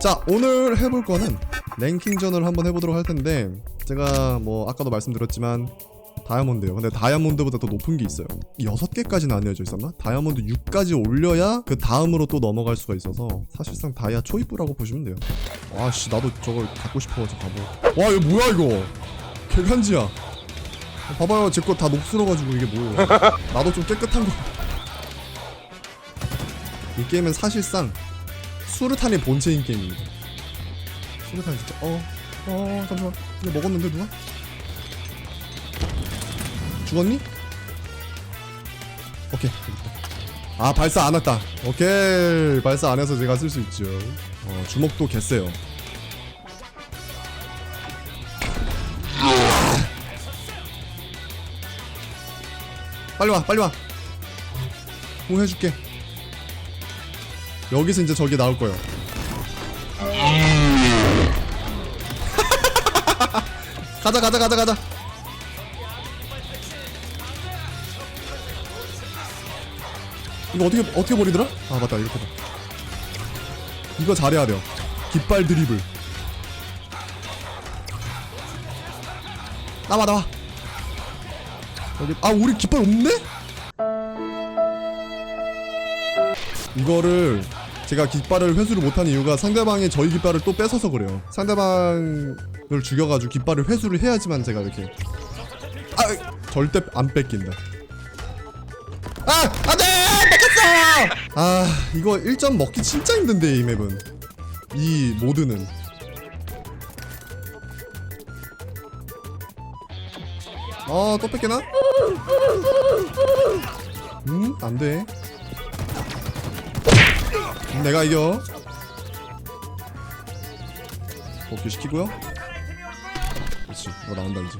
자 오늘 해볼 거는 랭킹전을 한번 해보도록 할 텐데 제가 뭐 아까도 말씀드렸지만 다이아몬드예요. 근데 다이아몬드보다 더 높은 게 있어요. 6개까지는 안 알려져 있었나? 다이아몬드 6까지 올려야 그 다음으로 또 넘어갈 수가 있어서 사실상 다이아 초입부라고 보시면 돼요. 와씨 나도 저걸 갖고 싶어 저 바보 와 이거 뭐야 이거? 개간지야. 봐봐요 제 거 다 녹슬어가지고 이게 뭐예요. 나도 좀 깨끗한 거. 이 게임은 사실상 수류탄이 본체인 게임입니다. 수류탄 진짜 어, 어 잠시만 이거 먹었는데 누가? 죽었니? 오케이. 아 발사 안 했다. 오케이 발사 안 해서 제가 쓸 수 있죠. 어 주먹도 개쎄요. 빨리 와 빨리 와. 뭐 해줄게. 여기서 이제 저기 나올 거예요. 가자 가자 가자 가자. 이거 어떻게 어떻게 버리더라? 아 맞다 이렇게 봐. 이거 잘해야 돼요. 깃발 드리블. 나와 나와. 여기 아 우리 깃발 없네? 이거를 제가 깃발을 회수를 못한 이유가 상대방이 저희 깃발을 또 뺏어서 그래요. 상대방을 죽여가지고 깃발을 회수를 해야지만 제가 이렇게 아 절대 안 뺏긴다. 아 안돼 뺏겼어. 아 이거 1점 먹기 진짜 힘든데 이 맵은 이 모드는. 아또 뺏기나? 음 안돼. 내가 이겨. 복귀 시키고요. 그렇지 이거 나온다 이제.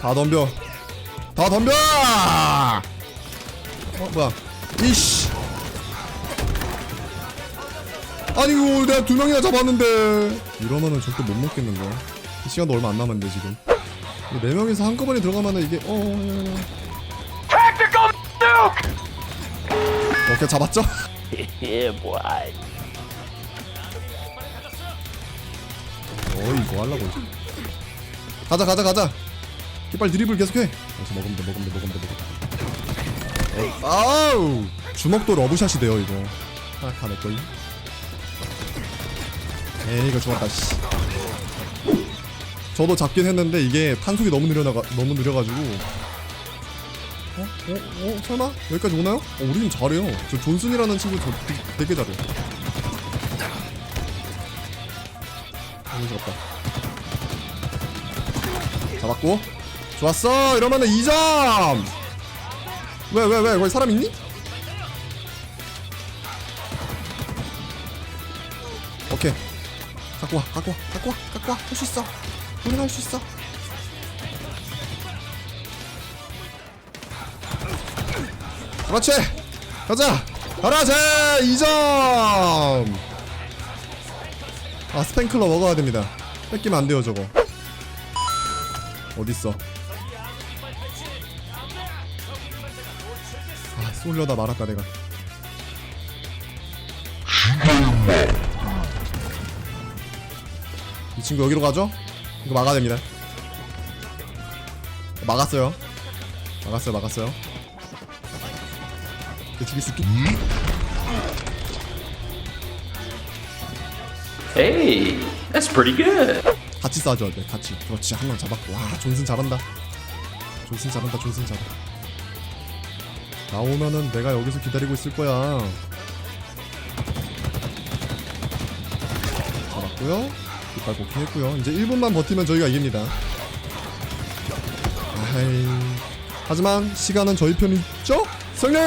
다 덤벼. 다 덤벼! 어 뭐야. 이씨. 아니 이거 내가 두 명이나 잡았는데. 이러면은 절대 못 먹겠는데 이 시간도 얼마 안 남았는데 지금. 네 명이서 한꺼번에 들어가면은 이게 어. 오케 이 잡았죠? yeah, boy. 어이 뭐 하려고 이제. 가자 가자 가자. 깃발 드리블 계속해. 여기서 먹으면 돼 먹으면 돼 먹으면 돼 먹으면 돼. 어, 아우! 주먹도 러브샷이 돼요 이거. 하나 다 내꺼이 에이 이거 좋았다 씨. 저도 잡긴 했는데 이게 탄속이 너무 느려나가 너무 느려가지고 어? 어? 어? 설마? 여기까지 오나요? 어, 우리 팀 잘해요 저 존슨이라는 친구 저 되게, 되게 잘해 너무 잡았다 잡았고 좋았어 이러면은 2점 왜 왜 왜 거기 사람 있니? 오케이 갖고 와 갖고 와 갖고 와 갖고 와 할 수 있어 우리가 할 수 있어 그렇지. 가자. 가라 제 2점. 아 스팽클러 먹어야 됩니다. 뺏기면 안 돼요 저거. 어딨어? 아 쏠려다 말았다 내가. 이 친구 여기로 가죠? 이거 막아야 됩니다. 막았어요. 막았어요 막았어요 내 죽일 수 있게. Hey, that's pretty good. 같이 쏴줘야 돼 같이. 그렇지 한 명 잡았고. 와 존슨 잘한다. 존슨 잘한다 존슨 잘해 나오면은 내가 여기서 기다리고 있을 거야. 잡았고요. 깃발 복귀 했고요. 이제 1분만 버티면 저희가 이깁니다. 아이 하지만 시간은 저희 편이 있죠? 승리!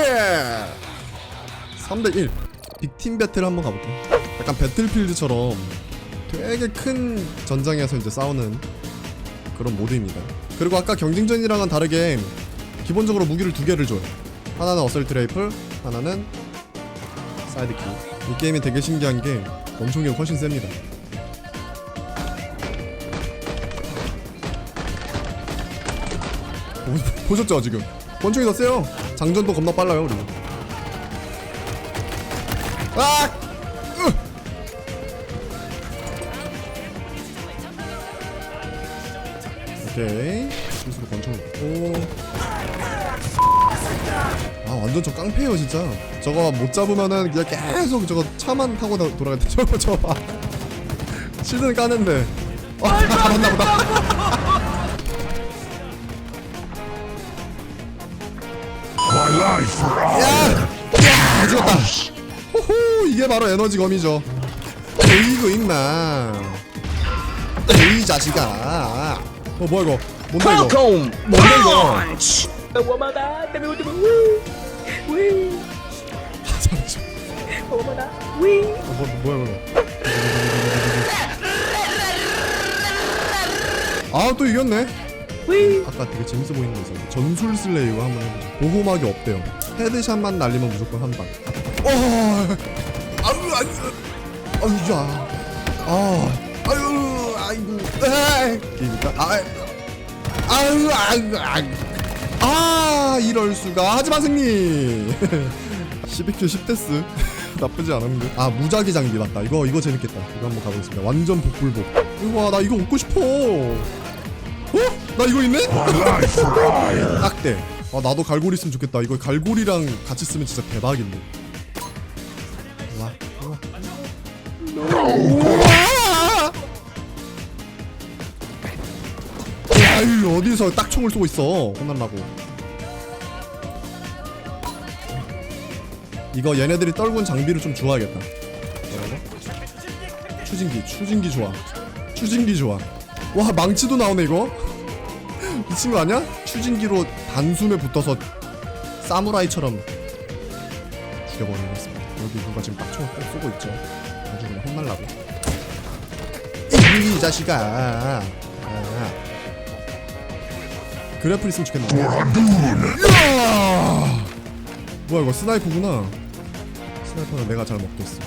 3대1 빅팀 배틀 한번 가볼게요 약간 배틀필드처럼 되게 큰 전장에서 이제 싸우는 그런 모드입니다. 그리고 아까 경쟁전이랑은 다르게 기본적으로 무기를 두 개를 줘요. 하나는 어설트 레이플, 하나는 사이드킥. 이 게임이 되게 신기한 게 원총력이 훨씬 셉니다. 보- 보셨죠 지금? 원총이 더 세요. 장전도 겁나 빨라요 그리고. 아! 으! 오케이 실수로 권총 오. 아 완전 저 깡패예요 진짜 저거 못 잡으면은 그냥 계속 저거 차만 타고 다- 돌아갈 때 저거 저거 봐 실드는 까는데 아 잡았나 보다 야! 야! 죽었다 호호 이게 바로 에너지 검이죠 에이구 임마 에이 자식아 어 뭐야 이거 뭔데 이거 Welcome. 뭔데 이거. 잠시만 Wamada. Wee. 어, 뭐, 뭐야 이거 아또 이겼네 아까 되게 재밌어 보이는 거 있었는데 전술 슬레이어 한번 해보자. 보호막이 없대요. 헤드샷만 날리면 무조건 한방. 어! 아유 아유. 아유 야 아. 아유 아이고. 에이. 게임이니까. 아 아유 아유 아유. 아 이럴 수가. 하지만 승리. 12킬 10데스. 나쁘지 않았는데. 아 무작위 장비 맞다. 이거 이거 재밌겠다. 이거 한번 가보겠습니다. 완전 복불복. 우와 나 이거 얻고 싶어. 어? 나 이거 있네? 딱대. 아 나도 갈고리 있으면 좋겠다. 이거 갈고리랑 같이 쓰면 진짜 대박인데. 와야이 어디서 딱 총을 쏘고 있어 혼날라고. 이거 얘네들이 떨군 장비를 좀 주워야겠다. 뭐라고? 추진기 추진기 좋아. 추진기 좋아. 와 망치도 나오네 이거 미친 거 아니야? 추진기로 단숨에 붙어서 사무라이처럼 죽여버리겠습니다. 여기 누가 지금 꼭 쏘고 있죠. 아주 그냥 혼날라고. 이 자식아. 아. 그래플 있으면 좋겠는데 이야! 뭐야 이거 스나이퍼구나. 스나이퍼는 내가 잘 먹겠어.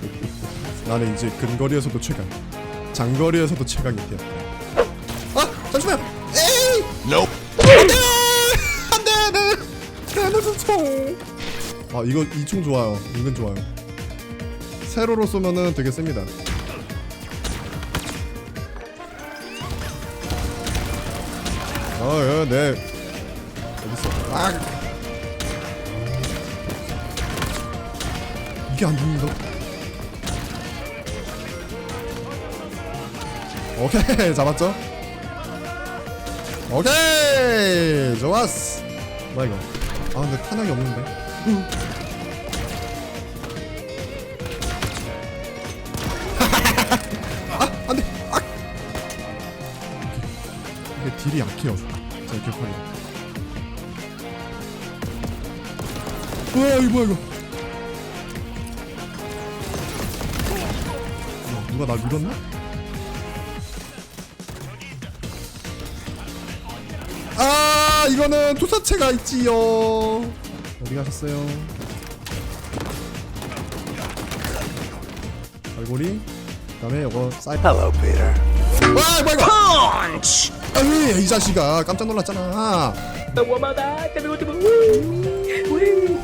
나는 이제 근거리에서도 최강. 장거리에서도 최강이 되었다. 아 잠시만 Nope. 안돼 안돼 내 무슨 총아 이거 이총 좋아요. 은근 좋아요. 세로로 쏘면은 되게 셉니다. 어네. 어딨어? 아! 이게 안 죽는다? 오케이 잡았죠 오케이 좋았어. 뭐야 이거? 아 근데 탄약이 없는데? 아 안돼. 아. 이게 딜이 약해요. 자 이렇게 파이. 우와 이거 뭐야 이거? 야, 누가 날 밀었나? 아 이거는 투사체가 있지요 어디 가셨어요 갈고리 그다음에 이거 사이퍼 Hello, Peter. 와 뭐야 이거 Punch. 아이 이 자식아 깜짝 놀랐잖아 ultimo. Wee. Wee.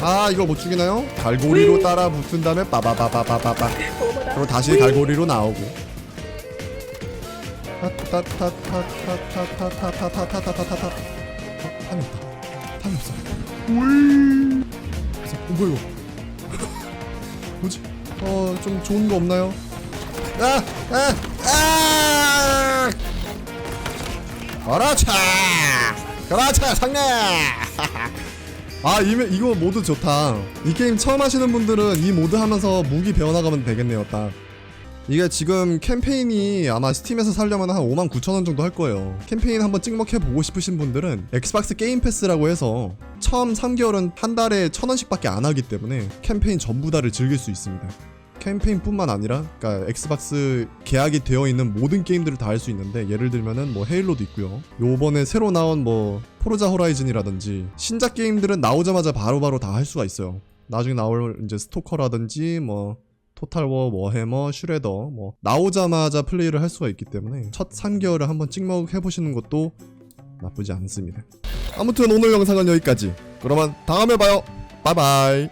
아 이거 못 죽이나요? 갈고리로 따라 붙은 다음에 빠바바바바바바 그리고 다시 갈고리로 나오고 타타타타타타타타타타타타타타타 어? 탄이 없다 탄이 없어 어, 뭐야 이거 뭐지? 어 좀 좋은 거 없나요? 아! 아! 아! 그렇지! 그렇지 상례! 아 이메 이거 모드 좋다. 이 게임 처음 하시는 분들은 이 모드 하면서 무기 배워나가면 되겠네요 딱. 이게 지금 캠페인이 아마 스팀에서 살려면 한 5만 9천 원 정도 할 거예요. 캠페인 한번 찍먹해 보고 싶으신 분들은 엑스박스 게임 패스라고 해서 처음 3개월은 한 달에 천 원씩 밖에 안 하기 때문에 캠페인 전부 다를 즐길 수 있습니다 캠페인뿐만 아니라 그러니까 엑스박스 계약이 되어 있는 모든 게임들을 다 할 수 있는데 예를 들면은 뭐 헤일로도 있고요. 요번에 새로 나온 뭐 포르자 호라이즌이라든지 신작 게임들은 나오자마자 바로바로 다 할 수가 있어요. 나중에 나올 이제 스토커라든지 뭐 토탈워, 워해머, 슈레더 뭐 나오자마자 플레이를 할 수가 있기 때문에 첫 3개월을 한번 찍먹 해보시는 것도 나쁘지 않습니다. 아무튼 오늘 영상은 여기까지. 그러면 다음에 봐요. 바이바이.